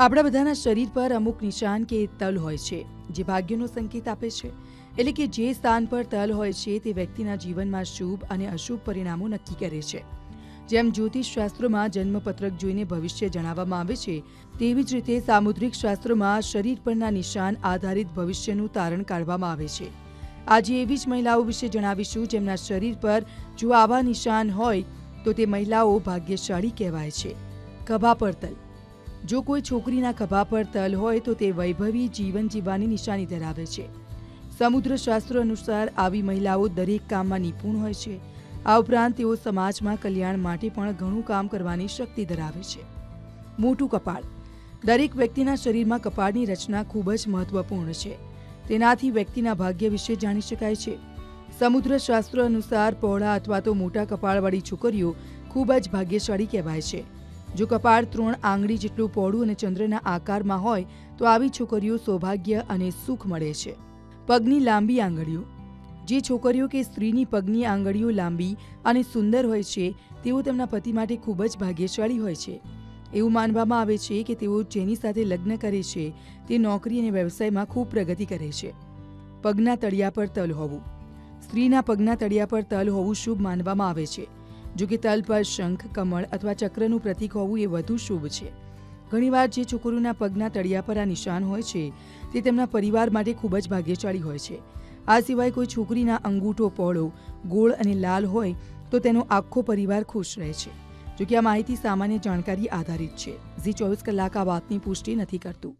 આપણા બધાના શરીર પર અમુક નિશાન કે તલ હોય છે, જે ભાગ્યનો સંકેત આપે છે. એટલે કે જે સ્થાન પર તલ હોય છે, તે વ્યક્તિના જીવનમાં શુભ અને અશુભ પરિણામો નક્કી કરે છે. જેમ જ્યોતિષ શાસ્ત્રોમાં જન્મપત્રક જોઈને ભવિષ્ય જણાવવામાં આવે છે, તેવી જ રીતે સામુદ્રિક શાસ્ત્રોમાં શરીર પરના નિશાન આધારિત ભવિષ્યનું તારણ કાઢવામાં આવે છે. આજે એવી જ મહિલાઓ વિશે જણાવીશું જેમના શરીર પર જો આવા નિશાન હોય, તો તે મહિલાઓ ભાગ્યશાળી કહેવાય છે. ખભા પર તલ જો કોઈ છોકરીના ખભા પર તલ હોય તો તે વૈભવી જીવન જીવવાની નિશાની ધરાવે છે. સમુદ્ર શાસ્ત્ર અનુસાર આવી મહિલાઓ દરેક કામમાં નિપુણ હોય છે. આ ઉપરાંત તેઓ સમાજમાં કલ્યાણ માટે પણ ઘણું કામ કરવાની શક્તિ ધરાવે છે. મોટું કપાળ. દરેક વ્યક્તિના શરીરમાં કપાળની રચના ખૂબ જ મહત્વપૂર્ણ છે. તેનાથી વ્યક્તિના ભાગ્ય વિશે જાણી શકાય છે. સમુદ્ર શાસ્ત્ર અનુસાર પહોળા અથવા તો મોટા કપાળવાળી છોકરીઓ ખૂબ જ ભાગ્યશાળી કહેવાય છે. જો કપાળ ત્રણ આંગળી જેટલું પહોળું અને ચંદ્રના આકારમાં હોય, તો આવી છોકરીઓ સૌભાગ્ય અને સુખ મળે છે. પગની લાંબી આંગળીઓ. જે છોકરીઓ કે સ્ત્રીની પગની આંગળીઓ લાંબી અને સુંદર હોય છે, તેઓ તેમના પતિ માટે ખૂબ જ ભાગ્યશાળી હોય છે. એવું માનવામાં આવે છે કે તેઓ જેની સાથે લગ્ન કરે છે, તે નોકરી અને વ્યવસાયમાં ખૂબ પ્રગતિ કરે છે. પગના તળિયા પર તલ હોવું. સ્ત્રીના પગના તળિયા પર તલ હોવું શુભ માનવામાં આવે છે. જો કે તલ પર શંખ, કમળ અથવા ચક્રનું પ્રતીક હોવું એ વધુ શુભ છે. ઘણીવાર જે છોકરીઓના પગના તળિયા પર આ નિશાન હોય છે, તે તેમના પરિવાર માટે ખૂબ જ ભાગ્યશાળી હોય છે. આ સિવાય કોઈ છોકરીના અંગૂઠો પહોળો, ગોળ અને લાલ હોય, તો તેનો આખો પરિવાર ખુશ રહે છે. જો કે આ માહિતી સામાન્ય જાણકારી આધારિત છે. ઝી ચોવીસ કલાક આ વાતની પુષ્ટિ નથી કરતું.